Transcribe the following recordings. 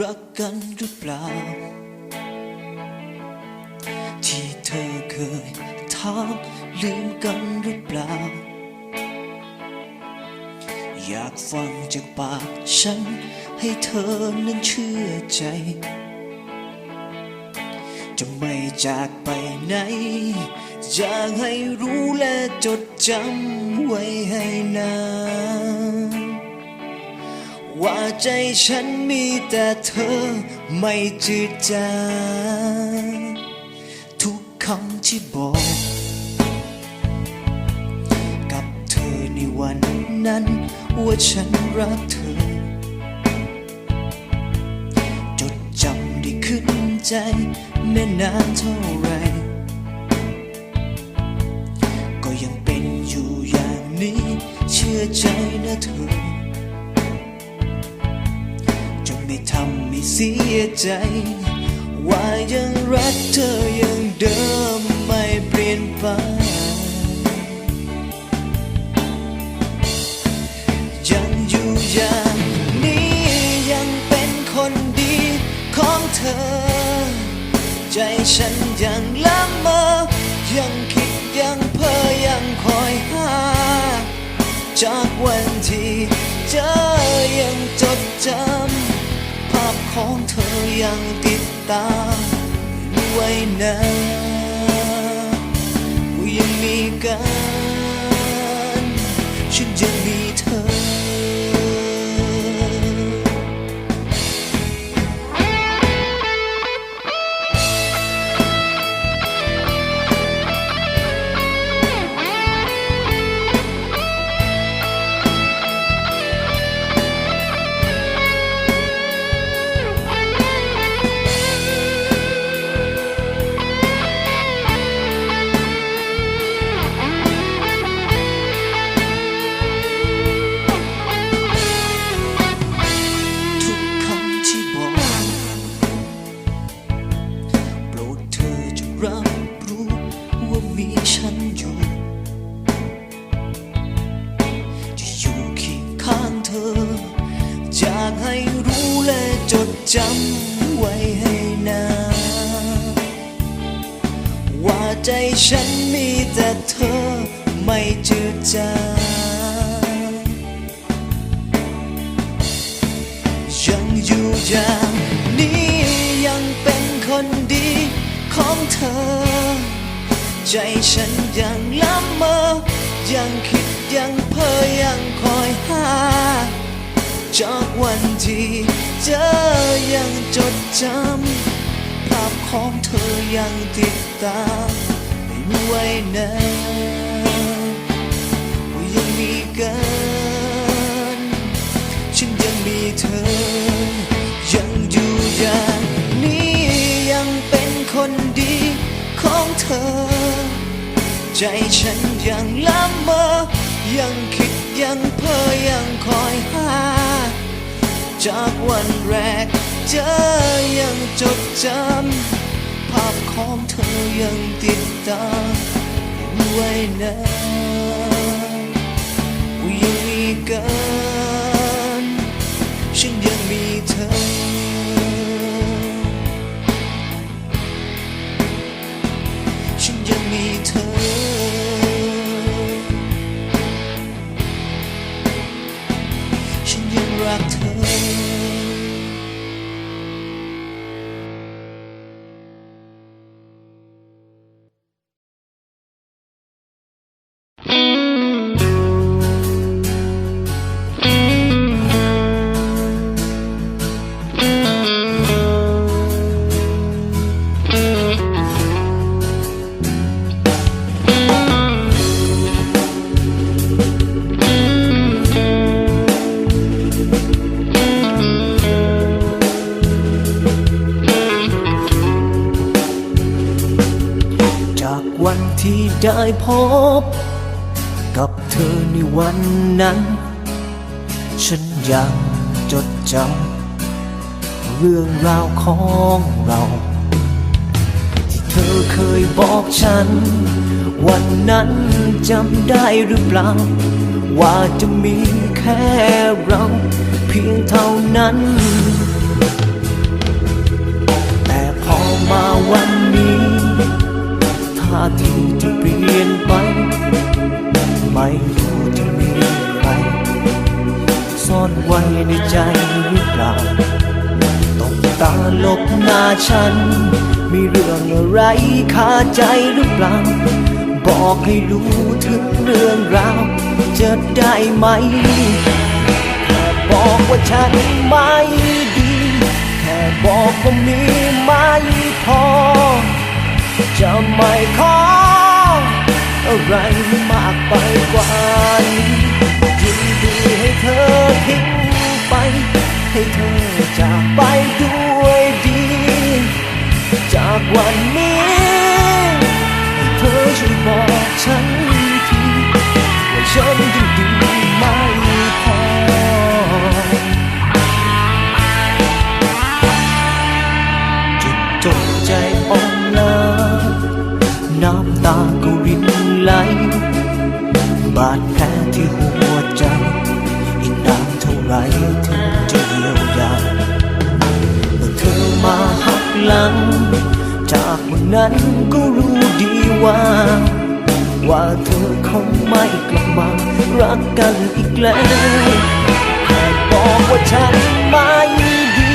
รักกันหรือเปล่า ที่เธอเคยถามลืมกันหรือเปล่า อยากฟังจากปากฉัน ให้เธอนั้นเชื่อใจ จะไม่จากไปไหน อยากให้รู้และจดจำไว้ให้นาน ว่าใจฉันมีแต่เธอไม่จืดจางทุกคำที่บอก กับเธอในวันนั้น ว่าฉันรักเธอ จดจำได้ขึ้นใจแม้นานเท่าไร ก็ยังเป็นอยู่อย่างนี้ เชื่อใจนะเธอ ไม่ทำให้เสียใจ ว่ายังรักเธอยังเดิมไม่เปลี่ยนไป ยังอยู่อย่างนี้ยังเป็นคนดีของเธอ ใจฉันยังละเมอ ยังคิดยังเพ้อยังคอยหา จากวันที่เจอยังจดจำ ของเธอยังติดตามไว้นะกูยังมีกัน ฉันยังมี ฉันยังละเมอ ยังคิดยังเพ้อยังคอยหาจากวันที่เจอยังจดจำภาพของเธอยังติดตามไว้นะว่ายังมีกันฉันยังมีเธอ ยังอยู่อย่างนี้ยังเป็นคนดีของเธอ ใจฉันยังละเมอ ยังคิดยังเพ้อยังคอยหา จากวันแรกเจอยังจดจำ ภาพของเธอยังติดตามไว้นะว่ายั ยังจดจำเรื่องราวของเรา ที่เธอเคยบอกฉัน วันนั้นจำได้หรือเปล่า ว่าจะมีแค่เราเพียงเท่านั้น แต่พอมาวันนี้ท่าทีที่เปลี่ยนไป ซ่อนไว้ในใจหรือเปล่าต้องตาลบหน้าฉัน มีเรื่องอะไรคาใจหรือเปล่า บอกให้รู้ถึงเรื่องราว จะได้ไหม แค่บอกว่าฉันไม่ดี แค่บอกว่ามีไม่พอ จะไม่ขออะไรมากไปกว่านี้ เธอทิ้งไป ให้เธอจากไปด้วยดี จากวันนี้ ให้เธอช่วยบอกฉันทีว่าฉันยังดีไม่พอจุดจดใจอ่อนล้าน้ำตาก็รินไหลบาดแผลที่หัวใจ ไรถึงจะเยียวยาเมื่อเธอมาหักหลัง จากวันนั้นก็รู้ดีว่า ว่าเธอคงไม่กลับมารักกันอีกแล้วแค่บอกว่าฉันไม่ดี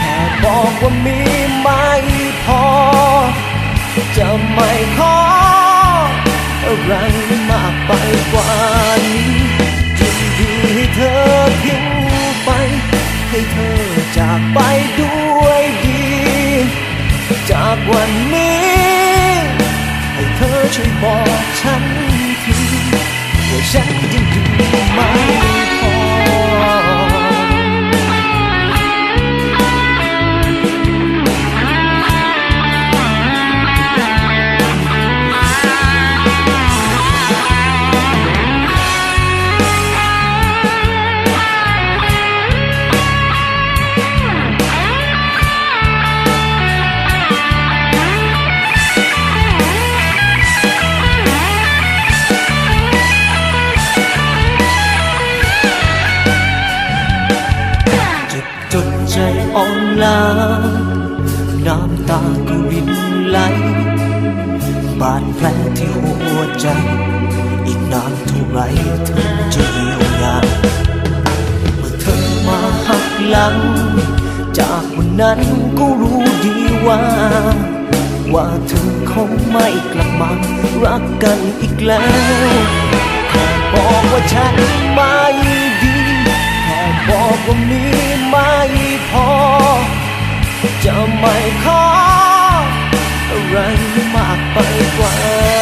แค่บอกว่ามีไม่พอ จะไม่ขออะไรมากไปกว่านี้ เธอจากไปด้วยดี จากวันนี้ ให้เธอช่วยบอกฉันทีว่าฉันยังดีไม่ อ่อนล้าน้ำตาก็รินไหล บาดแผลที่หัวใจ อีกนานเท่าไรถึงจะเยียวยาเมื่อเธอมาหักหลัง จากวันนั้นก็รู้ดีว่า ว่าเธอคงไม่กลับมา รักกันอีกแล้วบอกว่าฉันไม่ บอกว่ามีไม่พอ จะไม่ขออะไรมากไปกว่า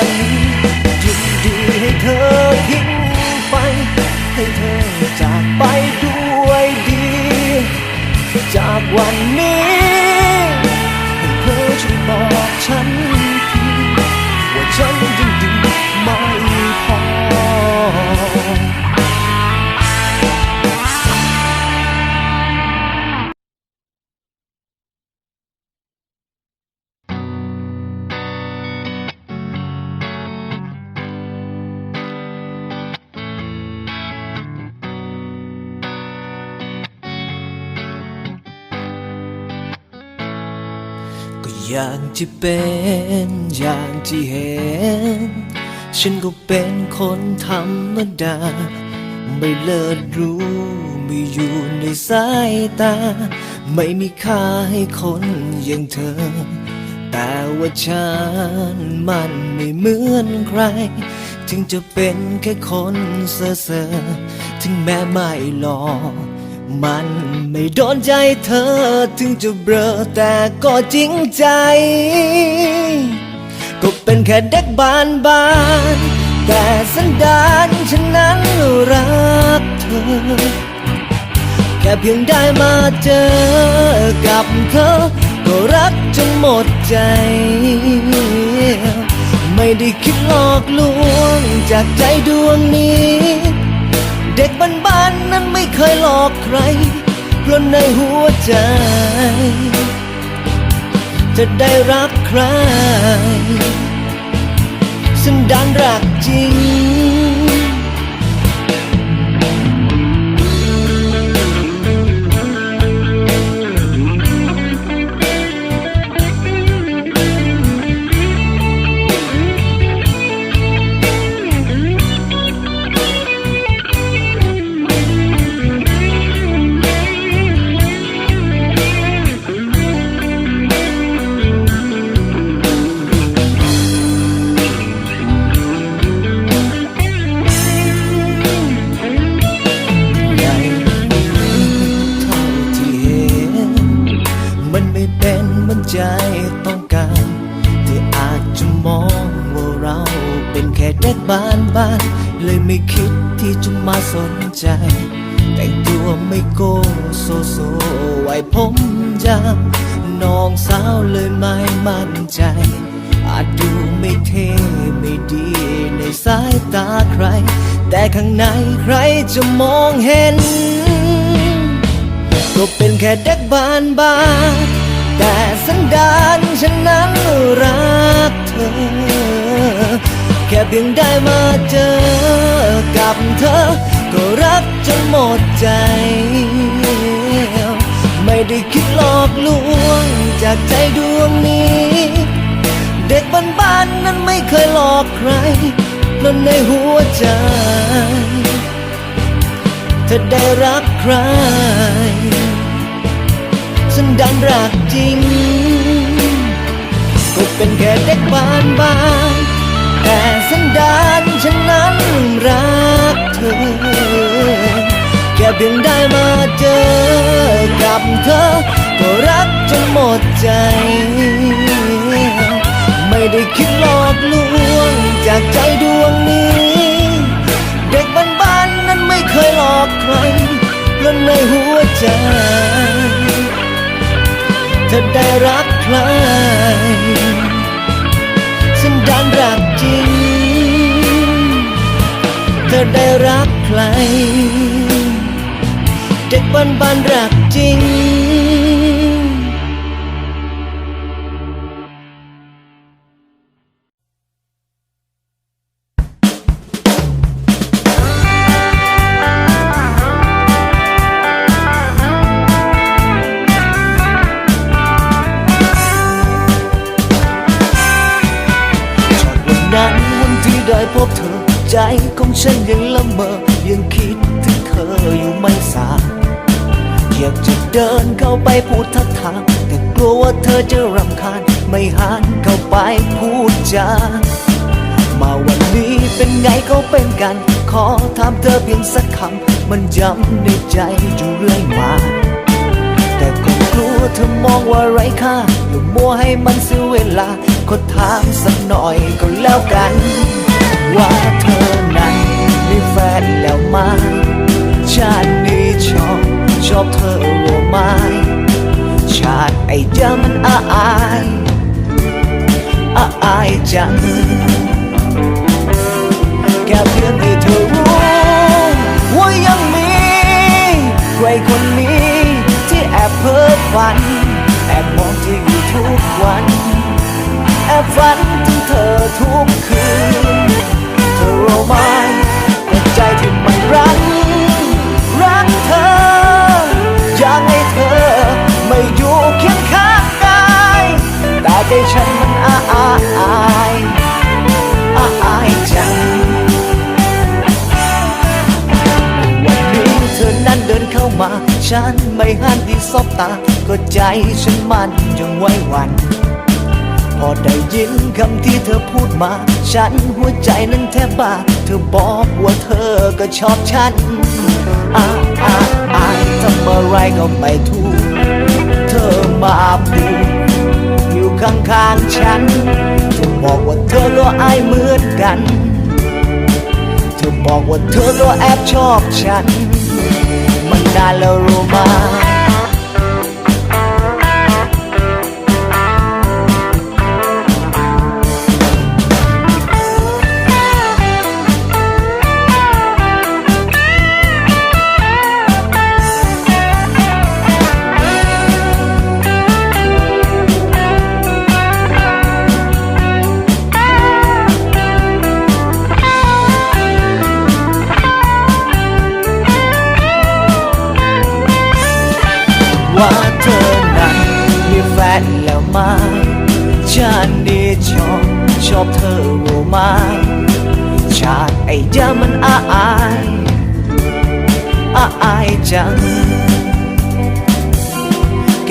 อย่างที่เป็นอย่างที่เห็น ฉันก็เป็นคนธรรมดา ไม่เลิศรู้ไม่อยู่ในสายตา ไม่มีค่าให้คนอย่างเธอ แต่ว่าฉันมันไม่เหมือนใคร ถึงจะเป็นแค่คนเซ่อๆถึงแม้ไม่หล่อ มันไม่โดนใจเธอถึงจะเบลอแต่ก็จริงใจ ก็เป็นแค่เด็กบ้านบ้านแต่สันดานฉันนั้นรักเธอ แค่เพียงได้มาเจอกับเธอ ก็รักจนหมดใจ ไม่ได้คิดหลอกลวงจากใจดวงนี้ เด็กบ้านๆนั้นไม่เคยหลอก ใคร เพราะในหัวใจ จะได้รักใคร สันดานรักจริง ไม่โกโซโซไว้ผมยาวน้องสาวเลยไม่มั่นใจ อาจดูไม่เท่ไม่ดีในสายตาใคร แต่ข้างในใครจะมองเห็น ก็เป็นแค่เด็กบ้านบ้านแต่สันดานฉันนั้นรักเธอ แค่เพียงได้มาเจอกับเธอ ก็รักจนหมดใจ ไม่ได้คิดหลอกลวงจากใจดวงนี้ เด็กบ้านๆนั้นไม่เคยหลอกใครเพราะในหัวใจ เธอได้รักใคร ฉันดันรักจริง ก็เป็นแค่เด็กบ้านบ้าน แต่สันดานฉันนั้นรักเธอ แค่เพียงได้มาเจอกับเธอ ก็รักจนหมดใจ ไม่ได้คิดหลอกลวงจากใจดวงนี้ เด็กบ้านๆนั้นไม่เคยหลอกใครเพราะในหัวใจเธอได้รักใคร ดันรักจริง เธอได้รักใคร เด็กบ้านบ้านรักจริง ของฉันยังละเมอยังคิดถึงเธออยู่ไม่สาอยากจะเดินเข้าไปพูดทักทางแต่กลัวว่าเธอจะรำคาญไม่หันเข้าไปพูดจามาวันนี้เป็นไงก็เป็นกัน ขอถามเธอเพียงสักคำ มันย้ำในใจอยู่เรื่อยมา แต่ก็กลัวเธอมองว่าไร้ค่าหรือมัวให้มันเสียเวลาก็ถามสักหน่อยก็แล้วกัน ว่าเธอ นแฟนแล้วไหมชาตินี้ชอบชอบเธอหัวไม้ชาติไอ้เจ้ามันอาอายอาอายจังแค่เพียงให้เธอรู้ว่ายังมีใครคนนี้ที่แอบเพ้อฝัน แอบมองเธออยู่ทุกวัน แอบฝันถึงเธอทุกคืน เธอรู้ไหม ที่มันรัก รักเธอ อยากให้เธอไม่อยู่เคียงข้างกายแต่ใจฉันมันอาอายอาอายจังวันนี้เธอนั้นเดินเข้ามา ฉันไม่หันที่สบตา ก็ใจฉันมันยังไหว้หวัน พอได้ยินคำที่เธอพูดมา ฉันหัวใจนั้นแทบบ้าเธอบอกว่าเธอก็ชอบฉันอ้าอ้าอ้าทำอะไรก็ไม่ถูก เธอมาพูอยู่ข้างๆฉัน เธอบอกว่าเธอก็อายเหมือนกัน เธอบอกว่าเธอก็แอบชอบฉัน มันนานแล้วรู้มาว่า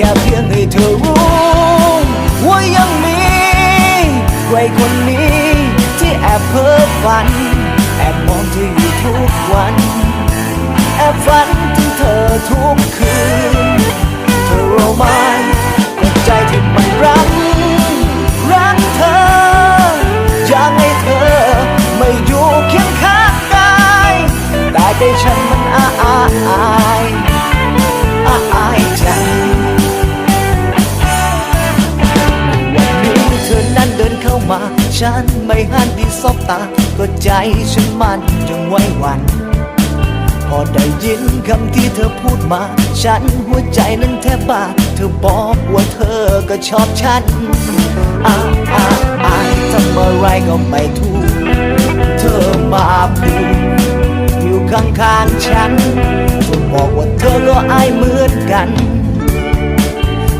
แค่เพียงให้เธอรู้ว่ายังมีใครคนนี้ที่แอบเพ้อฝัน แอบมองเธออยู่ทุกวัน แอบฝันถึงเธอทุกคืน เธอรู้ไหมว่าใจที่มันรักรักเธอ อยากให้เธอไม่อยู่ใจฉันมันอาอายอาอายใจามา ฉันไม่หันที่สบตา ก็ใจฉันมันจงไว้วัน พอได้ยินคำที่เธอพูดมา ฉันหัวใจนั้นแทบบ้า เธอบอกว่าเธอก็ชอบฉันอ้าอ้าอ้าทำอะไรก็ไม่ถูก เธอมาพูดอยู่ข้างๆฉัน เธอบอกว่าเธอก็อายเหมือนกัน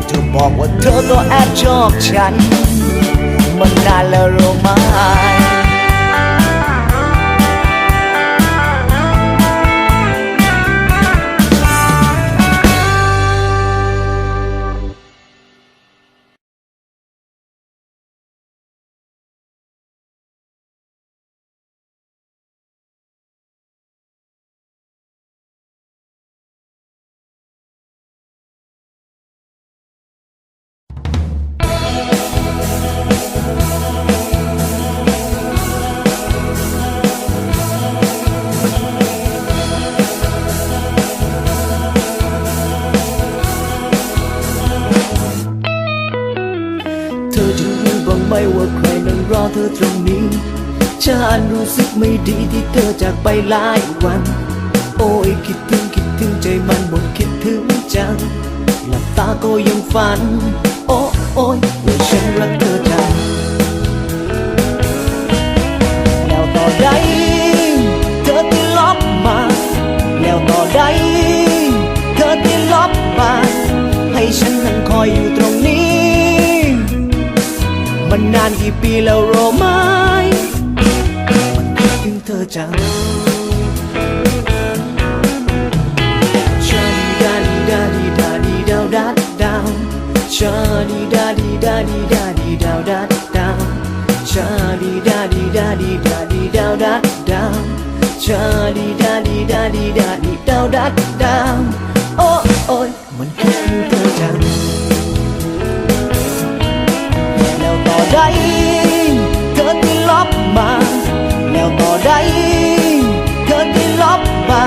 เธอบอกว่าเธอก็แอบชอบฉัน มันนานแล้วรู้ไหม ว่าใครนั่งรอเธอตรงนี้ ฉันรู้สึกไม่ดีที่เธอจากไปหลายวัน โอ้ยคิดถึงคิดถึงใจมันหมดคิดถึงจัง หลับตาก็ยังฝัน โอ้โอ้ยว่าฉันรักเธอจังแล้วต่อใดเธอที่ลบมา แล้วต่อใดเธอที่ลบมา ให้ฉันนั่งคอยอยู่ตรง นี้มันนานกี่ปีแล้วรู้ไหมมันคิดถึงเธอจังชาดีดาดีดาดีดาดีดาวดัดดาวชาดีดาดีดาดีดาดีดาวดัดดาวชาดีดาดีดาดีดาดีดาวดัดดาวชาดีดาดีดาดีดาดีดาวดัดดาวโอ้โอ้ยมันคิดถึงเธอจัง ใดเธอที่ลบมา แล้วต่อใดเธอที่ลบมา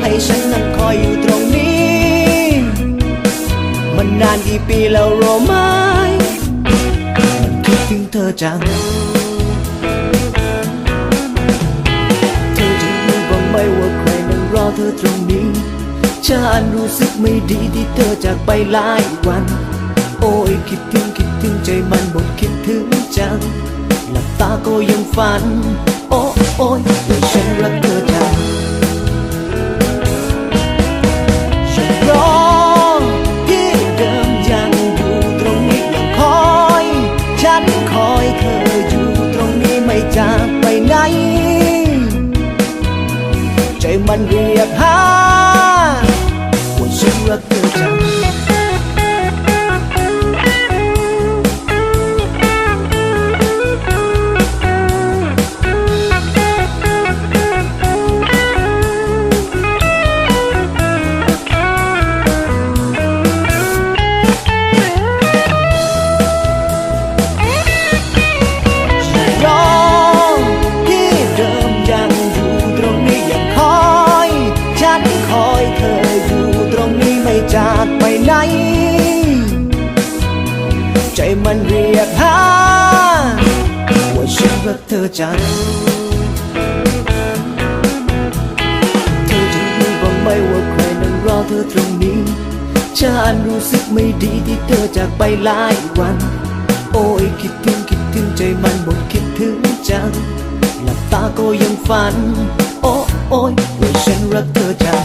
ให้ฉันนั่งคอยอยู่ตรงนี้ มันนานกี่ปีแล้วรู้ไหมมันคิดถึงเธอจังเธอจะรู้บ้างไหมว่าใครนั่งรอเธอตรงนี้ ฉันรู้สึกไม่ดีที่เธอจากไปหลายวัน อ้ยคิดถึงคิดถึงใจมันหมดคิดถึงจัง หลับตาก็ยังฝัน โอ้โอ้ยว่าฉันรักเธอจังฉันรอที่เดิมยังอยู่ตรงนี้ยังคอย ฉันคอยเธออยู่ตรงนี้ไม่จากไปไหน ใจมันเรียกหา จังเธอจะรู้บ้างไหมว่าใครนั่งรอเธอตรงนี้ฉันรู้สึกไม่ดีที่เธอจากไปหลายวัน โอ้ยคิดถึงคิดถึงใจมันหมดคิดถึงจัง หลับตาก็ยังฝัน โอ้โอ้ยว่าฉันรักเธอจัง